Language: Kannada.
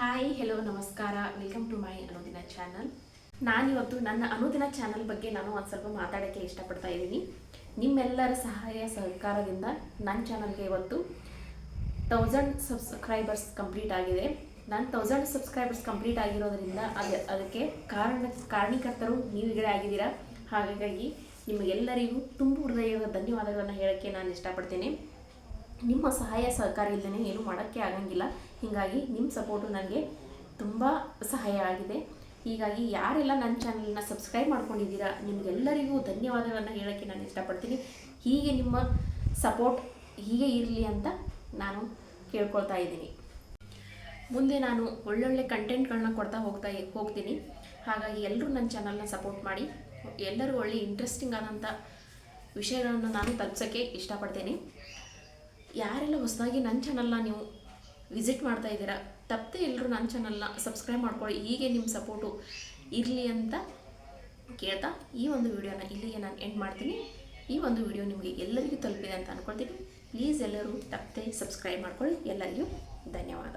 ಹಾಯ್ ಹೆಲೋ ನಮಸ್ಕಾರ. Welcome to my Anudina channel ನಾನಿವತ್ತು ನನ್ನ ಅನುದಿನ ಚಾನಲ್ ಬಗ್ಗೆ ನಾನು ಒಂದು ಸ್ವಲ್ಪ ಮಾತಾಡೋಕ್ಕೆ ಇಷ್ಟಪಡ್ತಾ ಇದ್ದೀನಿ. ನಿಮ್ಮೆಲ್ಲರ ಸಹಾಯ, ಸಹಕಾರದಿಂದ ನನ್ನ ಚಾನಲ್ಗೆ ಇವತ್ತು ತೌಸಂಡ್ ಸಬ್ಸ್ಕ್ರೈಬರ್ಸ್ ಕಂಪ್ಲೀಟ್ ಆಗಿದೆ. ನನ್ನ ತೌಸಂಡ್ ಸಬ್ಸ್ಕ್ರೈಬರ್ಸ್ ಕಂಪ್ಲೀಟ್ ಆಗಿರೋದ್ರಿಂದ ಅದು, ಅದಕ್ಕೆ ಕಾರಣ, ಕಾರಣೀಕರ್ತರು ನೀವುಗಳೇ ಆಗಿದ್ದೀರಾ? ಹಾಗಾಗಿ ನಿಮಗೆಲ್ಲರಿಗೂ ತುಂಬ ಹೃದಯದ ಧನ್ಯವಾದಗಳನ್ನು ಹೇಳೋಕ್ಕೆ ನಾನು ಇಷ್ಟಪಡ್ತೀನಿ. ನಿಮ್ಮ ಸಹಾಯ ಸಹಕಾರ ಇಲ್ಲದೇ ಏನೂ ಮಾಡೋಕ್ಕೆ ಆಗಂಗಿಲ್ಲ. ಹೀಗಾಗಿ ನಿಮ್ಮ ಸಪೋರ್ಟು ನನಗೆ ತುಂಬ ಸಹಾಯ ಆಗಿದೆ. ಹೀಗಾಗಿ ಯಾರೆಲ್ಲ ನನ್ನ ಚಾನಲನ್ನ ಸಬ್ಸ್ಕ್ರೈಬ್ ಮಾಡ್ಕೊಂಡಿದ್ದೀರಾ, ನಿಮಗೆಲ್ಲರಿಗೂ ಧನ್ಯವಾದಗಳನ್ನು ಹೇಳೋಕ್ಕೆ ನಾನು ಇಷ್ಟಪಡ್ತೀನಿ. ಹೀಗೆ ನಿಮ್ಮ ಸಪೋರ್ಟ್ ಹೀಗೆ ಇರಲಿ ಅಂತ ನಾನು ಕೇಳ್ಕೊಳ್ತಾ ಇದ್ದೀನಿ. ಮುಂದೆ ನಾನು ಒಳ್ಳೊಳ್ಳೆ ಕಂಟೆಂಟ್ಗಳನ್ನ ಕೊಡ್ತಾ ಹೋಗ್ತಾ ಹೋಗ್ತೀನಿ. ಹಾಗಾಗಿ ಎಲ್ಲರೂ ನನ್ನ ಚಾನಲ್ನ ಸಪೋರ್ಟ್ ಮಾಡಿ, ಎಲ್ಲರೂ ಒಳ್ಳೆ ಇಂಟ್ರೆಸ್ಟಿಂಗ್ ಆದಂಥ ವಿಷಯಗಳನ್ನು ನಾನು ತಲುಪ್ಸೋಕ್ಕೆ ಇಷ್ಟಪಡ್ತೀನಿ. ಯಾರೆಲ್ಲ ಹೊಸದಾಗಿ ನನ್ನ ಚಾನಲ್ನ ನೀವು ವಿಸಿಟ್ ಮಾಡ್ತಾ ಇದ್ದೀರಾ, ತಪ್ಪದೆ ಎಲ್ಲರೂ ನನ್ನ ಚಾನಲ್ನ ಸಬ್ಸ್ಕ್ರೈಬ್ ಮಾಡ್ಕೊಳ್ಳಿ, ಹೀಗೆ ನಿಮ್ಮ ಸಪೋರ್ಟು ಇರಲಿ ಅಂತ ಕೇಳ್ತಾ ಈ ಒಂದು ವಿಡಿಯೋನ ಇಲ್ಲಿಗೆ ನಾನು ಎಂಡ್ ಮಾಡ್ತೀನಿ. ಈ ಒಂದು ವಿಡಿಯೋ ನಿಮಗೆ ಎಲ್ಲರಿಗೂ ತಲುಪಿದೆ ಅಂತ ಅಂದ್ಕೊಳ್ತೀನಿ ಪ್ಲೀಸ್ ಎಲ್ಲರೂ ತಪ್ಪದೆ ಸಬ್ಸ್ಕ್ರೈಬ್ ಮಾಡ್ಕೊಳ್ಳಿ. ಎಲ್ಲರಿಗೂ ಧನ್ಯವಾದ.